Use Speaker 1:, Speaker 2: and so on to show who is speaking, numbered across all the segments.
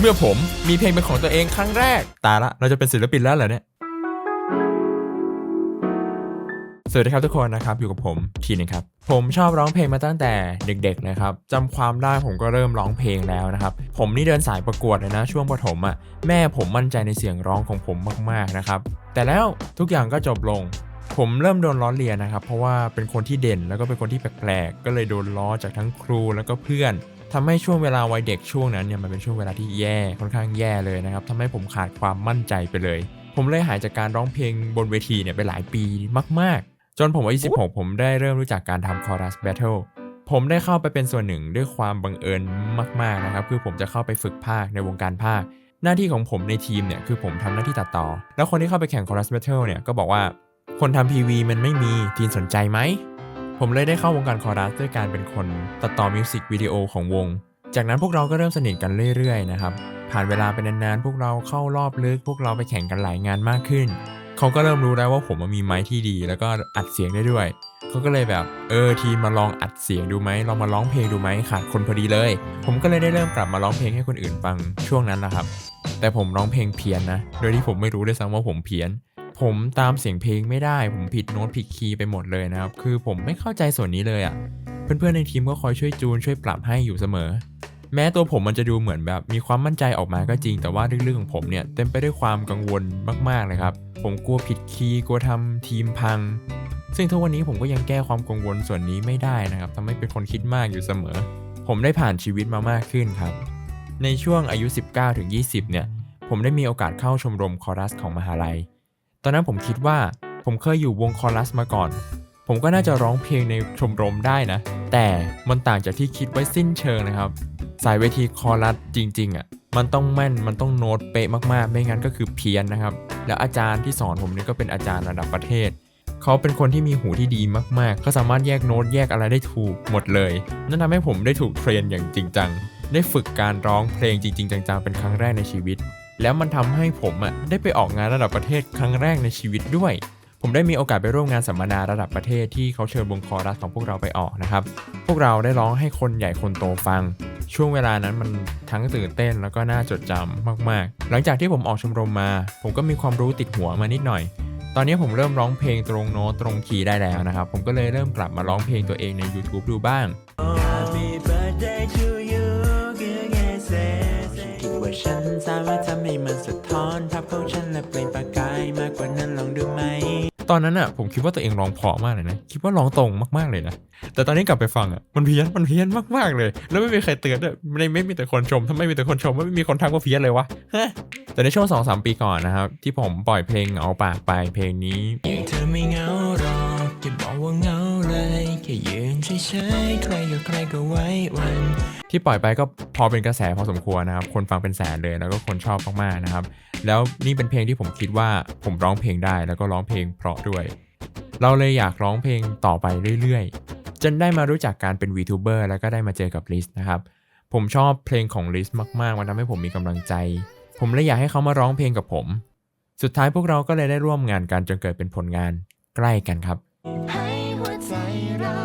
Speaker 1: เมื่อผมมีเพลงเป็นของตัวเองครั้งแรก ตายละ เราจะเป็นศิลปินแล้วเหรอเนี่ย สวัสดีครับทุกคนนะครับ อยู่กับผมทีนึงครับ ผมชอบร้องเพลงมาตั้งแต่เด็กๆนะครับจำความได้ผมก็เริ่มร้องเพลงแล้วนะครับ ผมนี่เดินสายประกวดเลยนะ ช่วงประถมอะ่ะแม่ผมมั่นใจในเสียงร้องของผมมากๆนะครับ แต่แล้วทุกอย่างก็จบลงผมเริ่มโดนล้อเลียนนะครับ เพราะว่าเป็นคนที่เด่นแล้วก็เป็นคนที่แปลกๆ ก็เลยโดนล้อจากทั้งครูแล้วก็เพื่อน ทำให้ช่วงเวลาวัยเด็กช่วงนั้นเนี่ยมันเป็นช่วงเวลาที่แย่ค่อนข้างแย่เลยนะครับทำให้ผมขาดความมั่นใจไปเลย ผมเลยหายจากการร้องเพลงบนเวทีเนี่ยไปหลายปีมาก ๆ จนผมอายุ16 ผมได้เริ่มรู้จักการทำคอรัสแบทเทิลผมได้เข้าไปเป็นส่วนหนึ่งด้วยความบังเอิญมาก ๆ นะครับ คือผมจะเข้าไปฝึกภาคในวงการภาค หน้าที่ของผมในทีมเนี่ยคือผมทำหน้าที่ตัดต่อ แล้วคนที่เข้าไปแข่งคอรัสแบทเทิลเนี่ยก็บอกว่าคนทำ PV มันไม่มีทีมสนใจไหม ผมเลยได้เข้าวงการคอรัสด้วยการเป็นคนตัดต่อมิวสิกวิดีโอของวง จากนั้นพวกเราก็เริ่มสนิทกันเรื่อยๆนะครับ ผ่านเวลาไปนานๆ พวกเราเข้ารอบลึก พวกเราไปแข่งกันหลายงานมากขึ้น เขาก็เริ่มรู้แล้วว่าผมมีไม้ที่ดี แล้วก็อัดเสียงได้ด้วย เขาก็เลยแบบเออทีมมาลองอัดเสียงดูไหมลองมาร้องเพลงดูไหมขาดคนพอดีเลย ผมก็เลยได้เริ่มกลับมาร้องเพลงให้คนอื่นฟังช่วงนั้นแหละครับ แต่ผมร้องเพลงเพี้ยนนะ โดยที่ผมไม่รู้ด้วยซ้ำว่าผมเพี้ยน ผมตามเสียงเพลงไม่ได้ ผมผิดโน้ตผิดคีย์ไปหมดเลยนะครับ คือผมไม่เข้าใจส่วนนี้เลยอะ่ะ เพื่อนๆในทีมก็คอยช่วยจูนช่วยปรับให้อยู่เสมอ แม้ตัวผมมันจะดูเหมือนแบบมีความมั่นใจออกมาก็จริง แต่ว่าลึกๆของผมเนี่ยเต็มไปด้วยความกังวลมากๆเลยครับ ผมกลัวผิดคีย์กลัวทำทีมพัง ซึ่งทุกวันนี้ผมก็ยังแก้ความกังวลส่วนนี้ไม่ได้นะครับทำให้เป็นคนคิดมากอยู่เสมอ ผมได้ผ่านชีวิตมามากขึ้นครับ ในช่วงอายุ 19ถึง20 เนี่ย ผมได้มีโอกาสเข้าชมรมคอรัสของมหาลัย ตอนนั้นผมคิดว่าผมเคยอยู่วงคอรัสมาก่อน ผมก็น่าจะร้องเพลงในชมรมได้นะ แต่มันต่างจากที่คิดไว้สิ้นเชิงนะครับ สายเวทีคอรัสจริง ๆอะมันต้องแม่น มันต้องโน้ตเป๊ะมากๆ ไม่งั้นก็คือเพี้ยนนะครับ แล้วอาจารย์ที่สอนผมนี่ก็เป็นอาจารย์ระดับประเทศ เขาเป็นคนที่มีหูที่ดีมากๆ เขาสามารถแยกโน้ตแยกอะไรได้ถูกหมดเลย นั่นทำให้ผมได้ถูกเทรนอย่างจริงจัง ได้ฝึกการร้องเพลงจริง ๆ จังๆ เป็นครั้งแรกในชีวิต แล้วมันทำให้ผมอะได้ไปออกงานระดับประเทศครั้งแรกในชีวิตด้วย ผมได้มีโอกาสไปร่วมงานสัมมนาระดับประเทศที่เขาเชิญวงคอรัสของพวกเราไปออกนะครับ พวกเราได้ร้องให้คนใหญ่คนโตฟัง ช่วงเวลานั้นมันทั้งตื่นเต้นแล้วก็น่าจดจำมากๆ หลังจากที่ผมออกชมรมมา ผมก็มีความรู้ติดหัวมานิดหน่อย ตอนนี้ผมเริ่มร้องเพลงตรงโน้ตตรงคีย์ได้แล้วนะครับ ผมก็เลยเริ่มกลับมาร้องเพลงตัวเองใน YouTube ดูบ้าง
Speaker 2: ฉันคิดว่าฉันสามารถทำให้มันสะท้อนภาพของฉันและเปล่งประกายมากกว่านั้นลองดูไหม
Speaker 1: ตอนนั้นอะผมคิดว่าตัวเองร้องเพราะมากเลยนะ คิดว่าร้องตรงมากๆเลยนะ แต่ตอนนี้กลับไปฟังอะมันเพี้ยนมันเพี้ยนมากๆเลย แล้วไม่มีใครเตือนด้วยไม่ไม่มีแต่คนชมถ้าไม่มีแต่คนชมไม่มีคนทักว่าเพี้ยนเลยวะฮะแต่ในช่วง2อสปีก่อนนะครับ ที่ผมปล่อยเพลงเอาปากไปเพลงนี้
Speaker 2: อย่างเธอไม่เหงาหรอกอย่าบอกว่าเหงาเลยแค่ยืนเฉยๆใครกับใครก็ไว้วัน
Speaker 1: ที่ปล่อยไปก็พอเป็นกระแสพอสมควรนะครับ คนฟังเป็นแสนเลยแล้วก็คนชอบมากๆนะครับ แล้วนี่เป็นเพลงที่ผมคิดว่าผมร้องเพลงได้แล้วก็ร้องเพลงเพราะด้วย เราเลยอยากร้องเพลงต่อไปเรื่อยๆ จนได้มารู้จักการเป็น VTuber แล้วก็ได้มาเจอกับลิสนะครับ ผมชอบเพลงของลิสมากๆ มันทำให้ผมมีกำลังใจ ผมเลยอยากให้เขามาร้องเพลงกับผม สุดท้ายพวกเราก็เลยได้ร่วมงานกันจนเกิดเป็นผลงานใกล้กันครับ
Speaker 3: ให้หัวใจเรา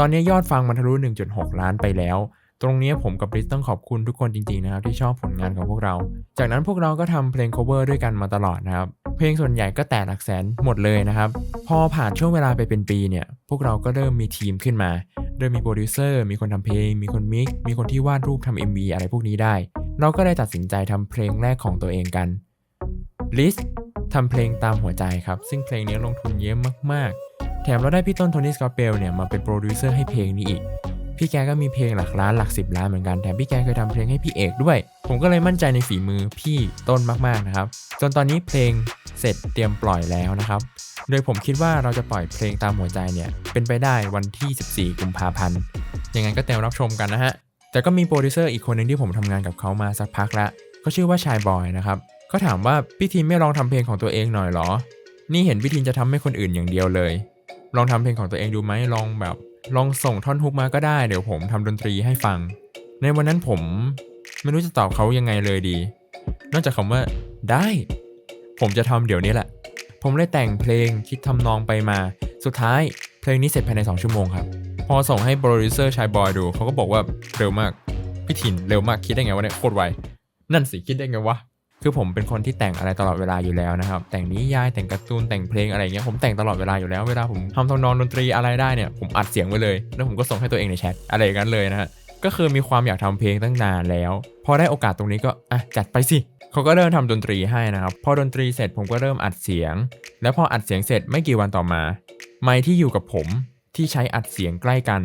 Speaker 1: ตอนนี้ยอดฟังมันทะลุ 1.6 ล้านไปแล้ว ตรงนี้ผมกับริสต้องขอบคุณทุกคนจริงๆนะครับที่ชอบผลงานของพวกเรา จากนั้นพวกเราก็ทำเพลง cover ด้วยกันมาตลอดนะครับ เพลงส่วนใหญ่ก็แตะหลักแสนหมดเลยนะครับ พอผ่านช่วงเวลาไปเป็นปีเนี่ย พวกเราก็เริ่มมีทีมขึ้นมา เริ่มมีโปรดิวเซอร์ มีคนทำเพลง มีคนมิก มีคนที่วาดรูปทำ MV อะไรพวกนี้ได้ เราก็ได้ตัดสินใจทำเพลงแรกของตัวเองกันลิสทำเพลงตามหัวใจครับ ซึ่งเพลงนี้ลงทุนเยอะมากๆ แถมเราได้พี่ต้นโทนี่สกอเปลเนี่ยมาเป็นโปรดิวเซอร์ให้เพลงนี้อีก พี่แกก็มีเพลงหลักล้านหลักสิบล้านเหมือนกันแถมพี่แกเคยทำเพลงให้พี่เอกด้วย ผมก็เลยมั่นใจในฝีมือพี่ต้นมากๆนะครับ จนตอนนี้เพลงเสร็จเตรียมปล่อยแล้วนะครับ โดยผมคิดว่าเราจะปล่อยเพลงตามหัวใจเนี่ยเป็นไปได้วันที่ 14 กุมภาพันธ์ยังไงก็เตรียมรับชมกันนะฮะแต่ก็มีโปรดิวเซอร์อีกคนหนึ่งที่ผมทำงานกับเขามาสักพักล้วเขาชื่อว่าชายบอยนะครับเขาถามว่าพี่ทีมไม่ลองทำเพลงของตัวเองหน่อยเหรอ นี่เห็นพี่ทีมจะทำให้คนอื่นอย่างเดียวเลย ลองทำเพลงของตัวเองดูไหมลองแบบ ลองส่งท่อนฮุกมาก็ได้ เดี๋ยวผมทำดนตรีให้ฟัง ในวันนั้นผมไม่รู้จะตอบเขายังไงเลยดี นอกจากคำว่า ได้ ผมจะทำเดี๋ยวนี้แหละ ผมเลยแต่งเพลงคิดทำนองไปมา สุดท้ายเพลงนี้เสร็จภายใน 2 ชั่วโมงครับ พอส่งให้โปรดิวเซอร์ชายบอยดูเขาก็บอกว่าเร็วมากพี่ถิ่นเร็วมากคิดได้ไงวะเนี่ยโคตรไวนั่นสิคิดได้ไงวะ คือผมเป็นคนที่แต่งอะไรตลอดเวลาอยู่แล้วนะครับ แต่งนิยายแต่งการ์ตูนแต่งเพลงอะไรเงี้ยผมแต่งตลอดเวลาอยู่แล้วเวลาผมทำทำนองดนตรีอะไรได้เนี่ยผมอัดเสียงไว้เลย แล้วผมก็ส่งให้ตัวเองในแชทอะไรอย่างนั้นเลยนะฮะก็คือมีความอยากทำเพลงตั้งนานแล้ว พอได้โอกาสตรงนี้ก็อะจัดไปสิเขาก็เริ่มทำดนตรีให้นะครับ พอดนตรีเสร็จผมก็เริ่มอัดเสียง แล้วพออัดเสียงเสร็จไม่กี่วันต่อมา ไมค์ที่อยู่กับผมที่ใช้อัดเสียงใกล้กัน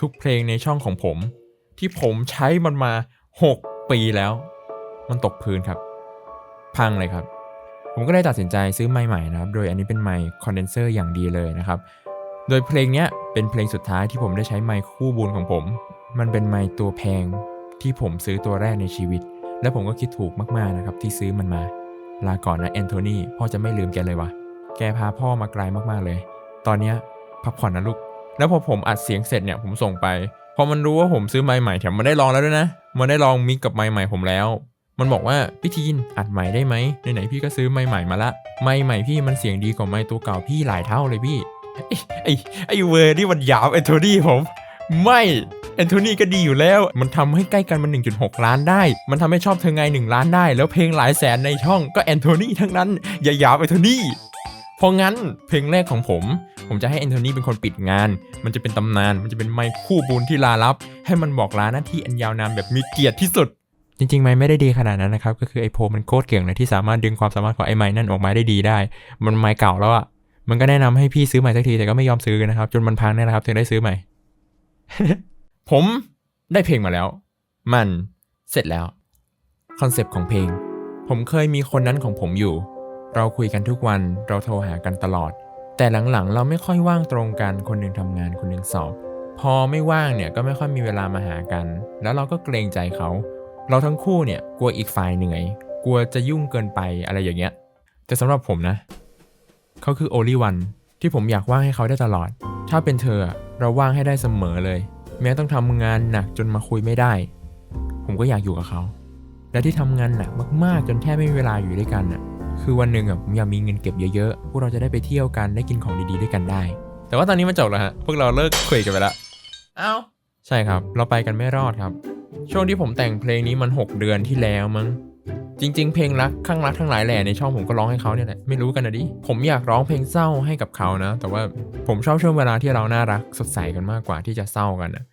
Speaker 1: ทุกเพลงในช่องของผม ที่ผมใช้มันมา 6 ปีแล้ว มันตกพื้นครับ พังเลยครับ ผมก็เลยตัดสินใจซื้อไมค์ใหม่นะครับ โดยอันนี้เป็นไมค์คอนเดนเซอร์อย่างดีเลยนะครับ โดยเพลงเนี้ยเป็นเพลงสุดท้ายที่ผมได้ใช้ไมค์คู่บุญของผม มันเป็นไมค์ตัวแพงที่ผมซื้อตัวแรกในชีวิต และผมก็คิดถูกมากๆนะครับที่ซื้อมันมา ลาก่อนนะแอนโทนีพ่อจะไม่ลืมแกเลยวะแกพาพ่อมาไกลมากๆเลย ตอนเนี้ยพักผ่อนนะลูก แล้วพอผมอัดเสียงเสร็จเนี่ยผมส่งไป พอมันรู้ว่าผมซื้อไมค์ใหม่แถมมันได้ลองแล้วด้วยนะ มันได้ลองมิกกับไมค์ใหม่ผมแล้ว มันบอกว่าพี่ทีนอัดใหม่ได้ไหมไหนๆพี่ก็ซื้อไมค์ใหม่มาละไมค์ใหม่พี่มันเสียงดีกว่าไมค์ตัวเก่าพี่หลายเท่าเลยพี่ไอ้ไอ้ไอ้เวอร์นี่มันหยาบแอนโทนีผมไม่แอนโทนีก็ดีอยู่แล้ว มันทำให้ใกล้กันมัน 1.6 ล้านได้ มันทำให้ชอบเธอไง 1 ล้านได้ แล้วเพลงหลายแสนในช่องก็แอนโทนีทั้งนั้น อย่าหยาบแอนโทนีเพราะงั้นเพลงแรกของผม ผมจะให้แอนโทนีเป็นคนปิดงาน มันจะเป็นตำนาน มันจะเป็นไมค์คู่บุญที่ลาลับ ให้มันบอกลาหน้าที่อันยาวนานแบบมีเกียรติที่สุด จริงๆไม้ไม่ได้ดีขนาดนั้นนะครับ ก็คือไอโพมันโคตรเก่งเลยที่สามารถดึงความสามารถของไอไมค์นั่นออกมาได้ดีได้ มันไมค์เก่าแล้วอะมันก็แนะนำให้พี่ซื้อใหม่สักทีแต่ก็ไม่ยอมซื้อนะครับ จนมันพังเนี่ยนะครับถึงได้ซื้อใหม่ ผมได้เพลงมาแล้ว มันเสร็จแล้วคอนเซปต์ของเพลง ผมเคยมีคนนั้นของผมอยู่ เราคุยกันทุกวันเราโทรหากันตลอด แต่หลังๆ เราไม่ค่อยว่างตรงกันคนหนึ่งทำงานคนหนึ่งสอบ พอไม่ว่างเนี่ยก็ไม่ค่อยมีเวลามาหากัน แล้วเราก็เกรงใจเขา เราทั้งคู่เนี่ยกลัวอีกฝ่ายเหนื่อย กลัวจะยุ่งเกินไปอะไรอย่างเงี้ย แต่สำหรับผมนะเขาคือ only one ที่ผมอยากว่างให้เขาได้ตลอด ถ้าเป็นเธออะเราว่างให้ได้เสมอเลย แม้ต้องทำงานหนักจนมาคุยไม่ได้ ผมก็อยากอยู่กับเขา และที่ทำงานหนักมากๆ จนแทบไม่มีเวลาอยู่ด้วยกันน่ะคือวันหนึ่งอะผมอยากมีเงินเก็บเยอะๆ พวกเราจะได้ไปเที่ยวกันได้กินของดีๆด้วยกันได้ แต่ว่าตอนนี้มันจบแล้วฮะ พวกเราเลิกคุยกันไปแล้วเอ้า ใช่ครับ เราไปกันไม่รอดครับ ช่วงที่ผมแต่งเพลงนี้มัน 6 เดือนที่แล้วมั้ง จริง ๆ เพลงรักข้างรักทั้งหลายแหล่ในช่องผมก็ร้องให้เขาเนี่ยแหละ ไม่รู้กันนะดิ ผมอยากร้องเพลงเศร้าให้กับเขานะ แต่ว่าผมชอบช่วงเวลาที่เราน่ารักสดใสกันมากกว่าที่จะเศร้ากันนะ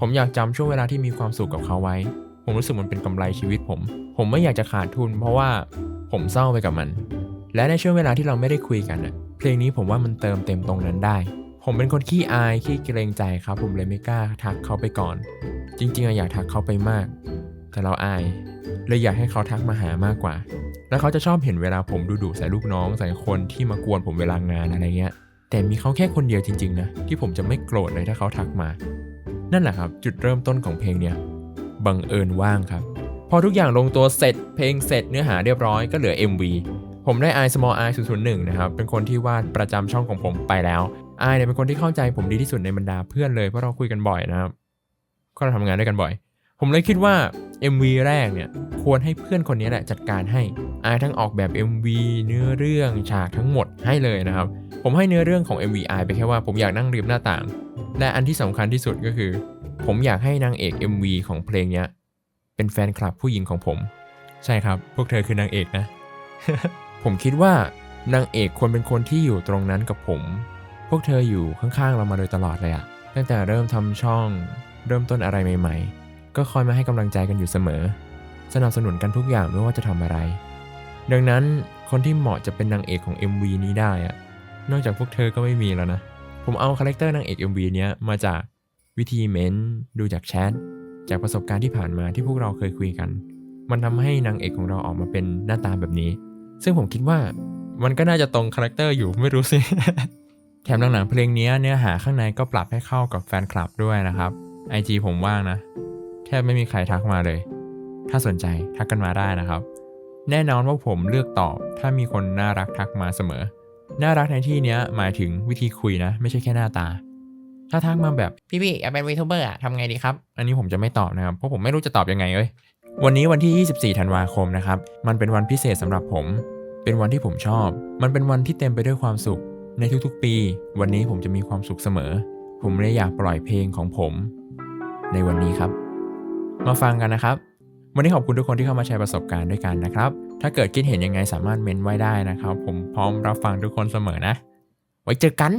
Speaker 1: ผมอยากจำช่วงเวลาที่มีความสุขกับเขาไว้ ผมรู้สึกมันเป็นกำไรชีวิตผม ผมไม่อยากจะขาดทุน เพราะว่าผมเศร้าไปกับมัน และในช่วงเวลาที่เราไม่ได้คุยกันนะเพลงนี้ผมว่ามันเติมเต็มตรงนั้นได้ ผมเป็นคนขี้อายขี้เกรงใจครับ ผมเลยไม่กล้าทักเขาไปก่อน จริงๆอยากทักเขาไปมาก แต่เราอาย เลยอยากให้เขาทักมาหามากกว่า แล้วเขาจะชอบเห็นเวลาผมดูดุใส่ลูกน้องใส่คนที่มากวนผมเวลางานอะไรเงี้ย แต่มีเขาแค่คนเดียวจริงๆนะที่ผมจะไม่โกรธเลยถ้าเขาทักมา นั่นแหละครับ จุดเริ่มต้นของเพลงเนี่ยบังเอิญว่างครับ พอทุกอย่างลงตัวเสร็จ เพลงเสร็จเนื้อหาเรียบร้อยก็เหลือ MV ผมได้ i small i 0 0 1นะครับ เป็นคนที่วาดประจำช่องของผมไปแล้ว i เนี่ยเป็นคนที่เข้าใจผมดีที่สุดในบรรดาเพื่อนเลยเพราะเราคุยกันบ่อยนะครับก็เราทำงานด้วยกันบ่อย ผมเลยคิดว่า MV แรกเนี่ยควรให้เพื่อนคนนี้แหละจัดการให้อายทั้งออกแบบ MV เนื้อเรื่องฉากทั้งหมดให้เลยนะครับ ผมให้เนื้อเรื่องของ MV อายไปแค่ว่าผมอยากนั่งริมหน้าต่าง และอันที่สำคัญที่สุดก็คือ ผมอยากให้นางเอก MV ของเพลงเนี้ยเป็นแฟนคลับผู้หญิงของผม ใช่ครับ พวกเธอคือนางเอกนะ ผมคิดว่านางเอกควรเป็นคนที่อยู่ตรงนั้นกับผม พวกเธออยู่ข้างๆเรามาโดยตลอดเลยอะตั้งแต่เริ่มทำช่อง เริ่มต้นอะไรใหม่ๆ ก็คอยมาให้กำลังใจกันอยู่เสมอ สนับสนุนกันทุกอย่างไม่ว่าจะทำอะไร ดังนั้นคนที่เหมาะจะเป็นนางเอกของ MV นี้ได้อะนอกจากพวกเธอก็ไม่มีแล้วนะ ผมเอาคาแรคเตอร์นางเอก MV เนี้ยมาจากวิธีเม้นต์ดูจากแชทจากประสบการณ์ที่ผ่านมาที่พวกเราเคยคุยกัน มันทำให้นางเอกของเราออกมาเป็นหน้าตาแบบนี้ ซึ่งผมคิดว่ามันก็น่าจะตรงคาแรคเตอร์อยู่ไม่รู้สิ แถมหลังๆเพลงเนี้ยเนื้อหาข้างในก็ปรับให้เข้ากับแฟนคลับด้วยนะครับ IG ผมว่างนะ แทบไม่มีใครทักมาเลย ถ้าสนใจทักกันมาได้นะครับ แน่นอนว่าผมเลือกตอบ ถ้ามีคนน่ารักทักมาเสมอ น่ารักในที่เนี้ยหมายถึงวิธีคุยนะ ไม่ใช่แค่หน้าตา ถ้าทักมาแบบพี่พี่อยากเป็นวีทูเบอร์อะทำไงดีครับ อันนี้ผมจะไม่ตอบนะครับ เพราะผมไม่รู้จะตอบยังไงเอ้ย วันนี้วันที่ 24 ธันวาคมนะครับ มันเป็นวันพิเศษสำหรับผม เป็นวันที่ผมชอบ มันเป็นวันที่เต็มไปด้วยความสุข ในทุกๆปี วันนี้ผมจะมีความสุขเสมอ ผมเลยอยากปล่อยเพลงของผม ในวันนี้ครับ มาฟังกันนะครับ วันนี้ขอบคุณทุกคนที่เข้ามาแชร์ประสบการณ์ด้วยกันนะครับ ถ้าเกิดคิดเห็นยังไงสามารถเมนไว้ได้นะครับ ผมพร้อมรับฟังทุกคนเสมอนะ ไว้เจอกัน